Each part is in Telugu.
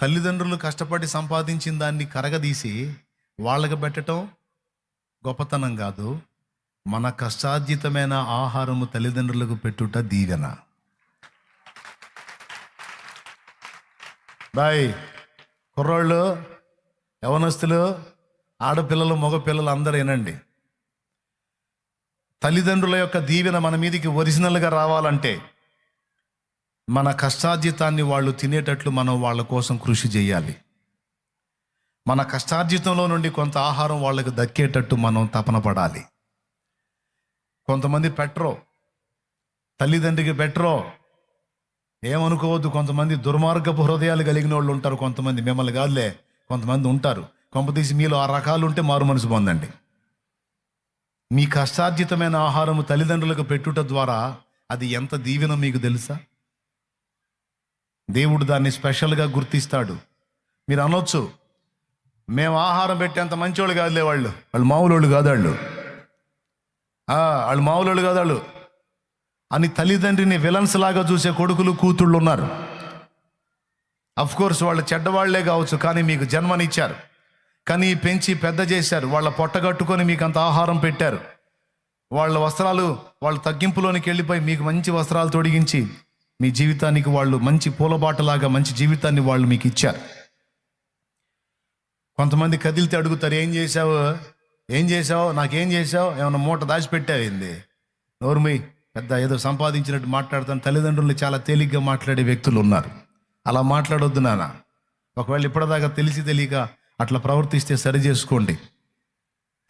తల్లిదండ్రులు కష్టపడి సంపాదించిన దాన్ని కరగదీసి వాళ్ళకి పెట్టడం గొప్పతనం కాదు. మన కష్టార్జితమైన ఆహారము తల్లిదండ్రులకు పెట్టుట దీవెన. బాయ్ కుర్రోళ్ళు యవనస్తులు ఆడపిల్లలు మగపిల్లలు అందరూ వినండి. తల్లిదండ్రుల యొక్క దీవెన మన మీదకి ఒరిజినల్గా రావాలంటే మన కష్టార్జితాన్ని వాళ్ళు తినేటట్లు మనం వాళ్ళ కోసం కృషి చేయాలి. మన కష్టార్జితంలో నుండి కొంత ఆహారం వాళ్ళకి దక్కేటట్టు మనం తపన పడాలి. కొంతమంది పెట్టరో తల్లిదండ్రికి పెట్టరో ఏమనుకోవద్దు కొంతమంది దుర్మార్గపు హృదయాలు కలిగిన వాళ్ళు ఉంటారు కొంతమంది మిమ్మల్ని కాదులే కొంతమంది ఉంటారు. కొంపతీసి మీలో ఆ రకాలు ఉంటే మారు మనసు పొందండి. మీ కష్టార్జితమైన ఆహారము తల్లిదండ్రులకు పెట్టుట ద్వారా అది ఎంత దీవెన మీకు తెలుసా? దేవుడు దాన్ని స్పెషల్గా గుర్తిస్తాడు. మీరు అనొచ్చు మేము ఆహారం పెట్టేంత మంచోళ్ళు కాదులే వాళ్ళు. వాళ్ళు మామూలు కాదు వాళ్ళు. వాళ్ళు మామూలు కాదు వాళ్ళు. అని తల్లిదండ్రిని విలన్స్ లాగా చూసే కొడుకులు కూతుళ్ళు ఉన్నారు. అఫ్ కోర్స్ వాళ్ళు చెడ్డవాళ్ళే కావచ్చు కానీ మీకు జన్మనిచ్చారు. కానీ పెంచి పెద్ద చేశారు. వాళ్ళ పొట్టగట్టుకొని మీకు అంత ఆహారం పెట్టారు. వాళ్ళ వస్త్రాలు వాళ్ళ తగ్గింపులోనికి వెళ్ళిపోయి మీకు మంచి వస్త్రాలు తొడిగించి మీ జీవితానికి వాళ్ళు మంచి పూలబాటలాగా మంచి జీవితాన్ని వాళ్ళు మీకు ఇచ్చారు. కొంతమంది కదిలితే అడుగుతారు ఏం చేశావు? ఏం చేశావు? నాకేం చేశావు? ఏమైనా మూట దాచిపెట్టావింది? నోర్మి పెద్ద ఏదో సంపాదించినట్టు మాట్లాడుతాను. తల్లిదండ్రులు చాలా తేలిగ్గా మాట్లాడే వ్యక్తులు ఉన్నారు. అలా మాట్లాడొద్దు నాన్న. ఒకవేళ ఇప్పటిదాకా తెలిసి తెలియక అట్లా ప్రవర్తిస్తే సరి చేసుకోండి.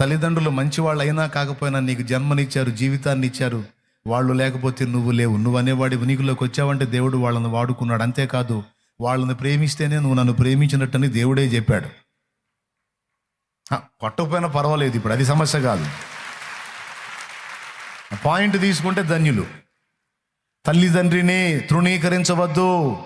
తల్లిదండ్రులు మంచివాళ్ళు అయినా కాకపోయినా నీకు జన్మనిచ్చారు జీవితాన్ని ఇచ్చారు వాళ్ళు లేకపోతే నువ్వు లేవు. నువ్వు అనేవాడి ఉనికిలోకి వచ్చావంటే దేవుడు వాళ్ళని వాడుకున్నాడు. అంతేకాదు వాళ్ళని ప్రేమిస్తేనే నువ్వు నన్ను ప్రేమించినట్టని దేవుడే చెప్పాడు. కొట్టకపోయినా పర్వాలేదు ఇప్పుడు. అది సమస్య కాదు. పాయింట్ తీసుకుంటే ధన్యులు. తల్లిదండ్రిని తృణీకరించవద్దు.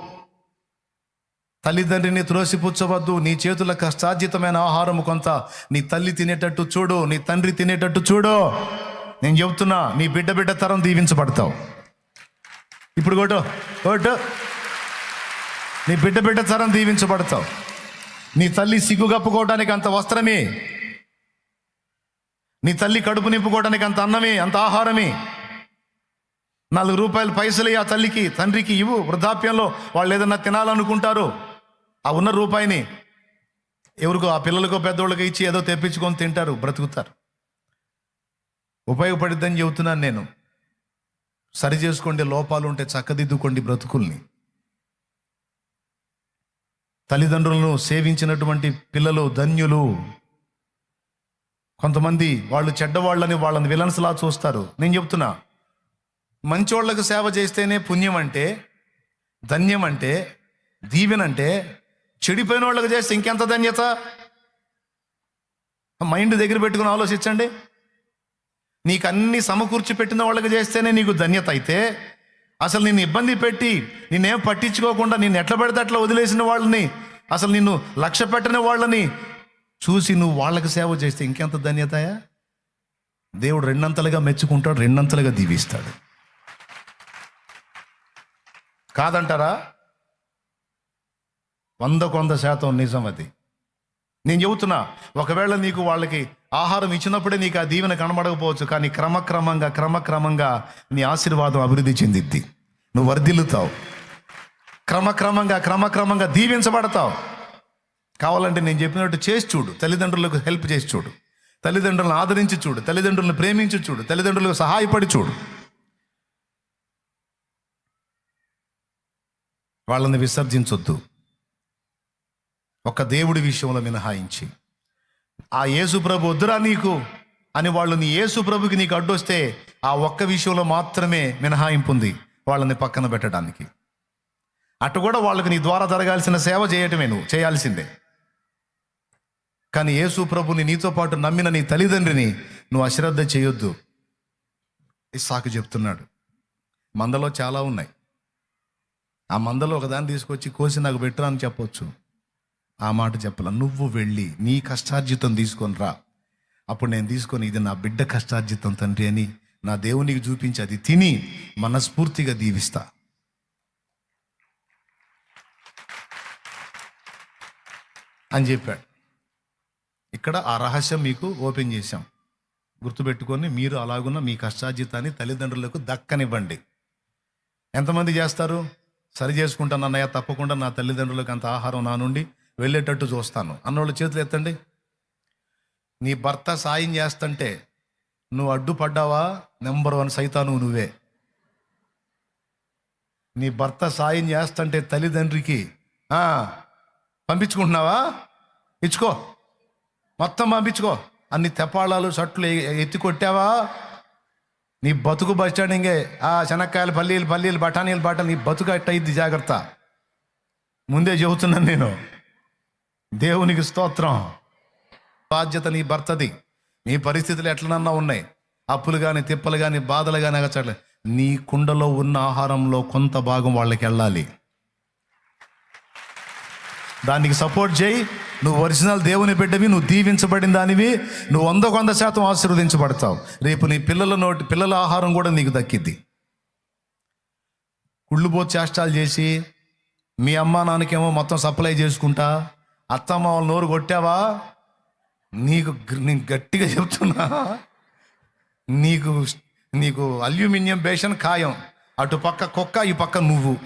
తల్లిదండ్రిని త్రోసిపుచ్చవద్దు. నీ చేతుల కష్టార్జితమైన ఆహారం కొంత. నీ తల్లి తినేటట్టు చూడు. నీ తండ్రి తినేటట్టు చూడు. నేను చెబుతున్నా నీ బిడ్డ బిడ్డ తరం దీవించబడతావు. ఇప్పుడు కొట్టు కొట్టు. నీ బిడ్డ బిడ్డ తరం దీవించబడతావు. నీ తల్లి సిగ్గు కప్పుకోవడానికి అంత వస్త్రమే. నీ తల్లి కడుపు నింపుకోవడానికి అంత అన్నమే అంత ఆహారమే. నాలుగు రూపాయలు పైసలు ఆ తల్లికి తండ్రికి ఇవ్వు. వృద్ధాప్యంలో వాళ్ళు ఏదన్నా తినాలనుకుంటారు ఆ ఉన్న రూపాయిని ఎవరికో ఆ పిల్లలకో పెద్దోళ్ళకి ఇచ్చి ఏదో తెప్పించుకొని తింటారు బ్రతుకుతారు. ఉపయోగపడిద్దని చెబుతున్నాను నేను. సరి చేసుకోండి లోపాలు ఉంటే చక్కదిద్దుకోండి బ్రతుకుల్ని. తల్లిదండ్రులను సేవించినటువంటి పిల్లలు ధన్యులు. కొంతమంది వాళ్ళు చెడ్డవాళ్ళని వాళ్ళని విలన్స్లా చూస్తారు. నేను చెప్తున్నా మంచోళ్ళకు సేవ చేస్తేనే పుణ్యం అంటే ధన్యం అంటే దీవెనంటే చెడిపోయిన వాళ్ళకి చేస్తే ఇంకెంత ధన్యత? మైండ్ దగ్గర పెట్టుకుని ఆలోచించండి. నీకు అన్ని సమకూర్చి పెట్టిన వాళ్ళకి చేస్తేనే నీకు ధన్యత అయితే అసలు నిన్ను ఇబ్బంది పెట్టి నిన్నేం పట్టించుకోకుండా నిన్ను ఎట్లా పెడితే అట్లా వదిలేసిన వాళ్ళని అసలు నిన్ను లక్ష్య పెట్టని వాళ్ళని చూసి నువ్వు వాళ్ళకి సేవ చేస్తే ఇంకెంత ధన్యతయా దేవుడు రెండంతలుగా మెచ్చుకుంటాడు రెండంతలుగా దీవిస్తాడు. కాదంటారా? వంద కొంత శాతం నిజం అది. నేను చెబుతున్నా ఒకవేళ నీకు వాళ్ళకి ఆహారం ఇచ్చినప్పుడే నీకు ఆ దీవెన కనబడకపోవచ్చు కానీ క్రమక్రమంగా క్రమక్రమంగా నీ ఆశీర్వాదం అభివృద్ధి చెందిద్ది. నువ్వు వర్ధిల్లుతావు. క్రమక్రమంగా క్రమక్రమంగా దీవించబడతావు. కావాలంటే నేను చెప్పినట్టు చేసి చూడు. తల్లిదండ్రులకు హెల్ప్ చేసి చూడు. తల్లిదండ్రులను ఆదరించి చూడు. తల్లిదండ్రులను ప్రేమించి చూడు. తల్లిదండ్రులకు సహాయపడి చూడు. వాళ్ళని విసర్జించొద్దు. ఒక దేవుడి విషయంలో మినహాయించి. ఆ యేసు ప్రభు వద్దురా నీకు అని వాళ్ళు నీ యేసు ప్రభుకి నీకు అడ్డొస్తే ఆ ఒక్క విషయంలో మాత్రమే మినహాయింపు ఉంది వాళ్ళని పక్కన పెట్టడానికి. అటు కూడా వాళ్ళకి నీ ద్వారా జరగాల్సిన సేవ చేయటమే నువ్వు చేయాల్సిందే. కానీ యేసు ప్రభుని నీతో పాటు నమ్మిన నీ తల్లిదండ్రిని నువ్వు అశ్రద్ధ చేయొద్దు. ఇస్సాకు చెప్తున్నాడు మందలో చాలా ఉన్నాయి. ఆ మందలో ఒకదాన్ని తీసుకొచ్చి కోసి నాకు పెట్టరా అని చెప్పొచ్చు. ఆ మాట చెప్పాల నువ్వు వెళ్ళి నీ కష్టార్జితం తీసుకొని రా. అప్పుడు నేను తీసుకొని ఇది నా బిడ్డ కష్టార్జితం తండ్రి అని నా దేవునికి చూపించి అది తిని మనస్ఫూర్తిగా దీవిస్తా. అని చెప్పాడు. ఇక్కడ ఆ రహస్యం మీకు ఓపెన్ చేశాం. గుర్తుపెట్టుకొని మీరు అలాగున్న మీ కష్టార్జితాన్ని తల్లిదండ్రులకు దక్కనివ్వండి. ఎంతమంది చేస్తారు? సరి చేసుకుంటానన్నయ్య తప్పకుండా నా తల్లిదండ్రులకు అంత ఆహారం నా నుండి. వెళ్ళేటట్టు చూస్తాను. అన్నోళ్ళు చేతులు ఎత్తండి. నీ భర్త సాయం చేస్తుంటే నువ్వు అడ్డుపడ్డావా? నెంబర్ వన్ సైతాను నువ్వే. నీ భర్త సాయం చేస్తుంటే తల్లిదండ్రికి పంపించుకుంటున్నావా? ఇచ్చుకో. మొత్తం పంపించుకో. అన్ని తెప్పాళాలు షర్ట్లు ఎత్తి కొట్టావా? నీ బతుకు బస్ స్టాండింగే ఆ శనక్కాయలు పల్లీలు పల్లీలు బఠానీలు బట్టలు నీ బతుకు అట్టయిద్ది జాగ్రత్త. ముందే చెబుతున్నాను నేను. దేవునికి స్తోత్రం. బాధ్యత నీ భర్తది. నీ పరిస్థితులు ఎట్లనన్నా ఉన్నాయి. అప్పులు కానీ తిప్పలు కానీ బాధలు కానీ అగచట్లే. నీ కుండలో ఉన్న ఆహారంలో కొంత భాగం వాళ్ళకి వెళ్ళాలి. దానికి సపోర్ట్ చేయి. నువ్వు ఒరిజినల్ దేవుని బిడ్డవి నువ్వు దీవించబడిన దానివి. నువ్వు వంద వంద శాతం ఆశీర్వదించబడతావు. రేపు నీ పిల్లల నోటి పిల్లల ఆహారం కూడా నీకు దక్కిద్ది. కుళ్ళుబో చేష్టాలు చేసి మీ అమ్మ నాన్నకేమో మొత్తం సప్లై చేసుకుంటా. అత్తమ్మ వాళ్ళ నోరు కొట్టావా? నీకు నేను గట్టిగా చెప్తున్నా. నీకు నీకు అల్యూమినియం బేషన్ ఖాయం. అటు పక్క కుక్క ఈ పక్క నువ్వు.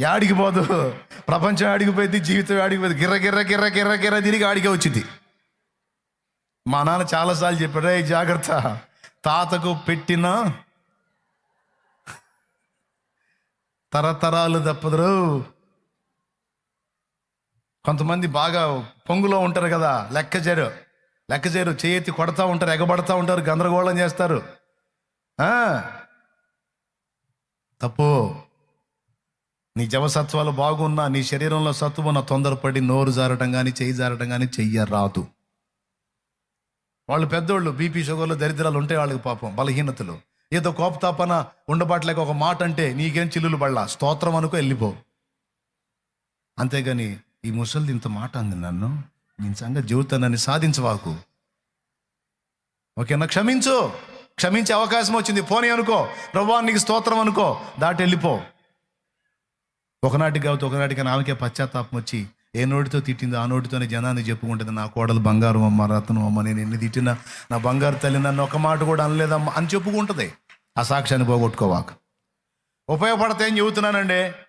యాడికి పోదు. ప్రపంచం ఆడిగిపోయింది జీవితం ఆడిగిపోయింది గిర్ర గిర్ర గిర్ర గిర్ర గిర్ర తిరిగి ఆడికే వచ్చింది. మా నాన్న చాలాసార్లు చెప్పాడు రే జాగ్రత్త. తాతకు పెట్టిన తరతరాలు తప్పదురు. కొంతమంది బాగా పొంగులో ఉంటారు కదా లెక్క చేరు లెక్క చేరు చేయెత్తి కొడతా ఉంటారు ఎగబడతా ఉంటారు గందరగోళం చేస్తారు. తప్పు. నీ జవసత్వాలు బాగున్నా నీ శరీరంలో సత్వం నా తొందరపడి నోరు జారటం కానీ చేయి జారటం కానీ చెయ్యరాదు. వాళ్ళు పెద్దోళ్ళు బీపీ షుగర్లు దరిద్రాలు ఉంటాయి వాళ్ళకి పాపం బలహీనతలు. ఏదో కోపతాపన ఉండబాట్లేక ఒక మాట అంటే నీకేం చిల్లులు పడలా? స్తోత్రం అనుకో వెళ్ళిపో. అంతేగాని ఈ ముసలిది ఇంత మాట అంది నన్ను నేను సంగతి జీవితాన్ని సాధించవాకు. ఓకేనా? క్షమించు. క్షమించే అవకాశం వచ్చింది. పోనీ అనుకో. ప్రభా నీకు స్తోత్రం అనుకో. దాటి వెళ్ళిపో. ఒకనాటికి కాబట్టి ఒకనాటికి ఆమెకే పశ్చాత్తాపం వచ్చి ఏ నోటితో తిట్టిందో ఆ నోటితోనే జనాన్ని చెప్పుకుంటుంది. నా కోడలు బంగారం అమ్మ రత్నం అమ్మ నేను ఎన్ని తిట్టినా నా బంగారు తల్లి నన్ను ఒక మాట కూడా అనలేదమ్మా అని చెప్పుకుంటుంది. ఆ సాక్ష్యాన్ని పోగొట్టుకోవాక. ఉపయోగపడతాయని చెబుతున్నానండి?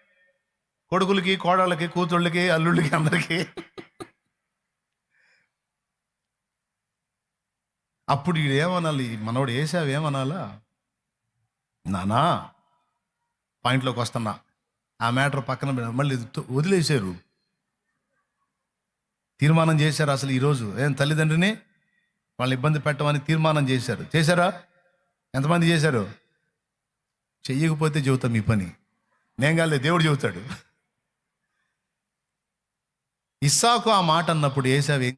కొడుకులకి కోడళ్ళకి కూతుళ్ళకి అల్లుళ్ళకి అందరికీ. అప్పుడు ఈడు ఏమనాలి? మనోడు వేసావు ఏమనాలా? నానా పాయింట్లోకి వస్తున్నా. ఆ మ్యాటర్ పక్కన మళ్ళీ వదిలేశారు తీర్మానం చేశారు అసలు ఈరోజు ఏం తల్లిదండ్రిని వాళ్ళని ఇబ్బంది పెట్టమని తీర్మానం చేశారు. చేశారా? ఎంతమంది చేశారు? చెయ్యకపోతే చెబుతాం మీ పని. నేను కాలే దేవుడు చెబుతాడు. ఇస్సాకు ఆ మాట అన్నప్పుడు ఏసావు ఏం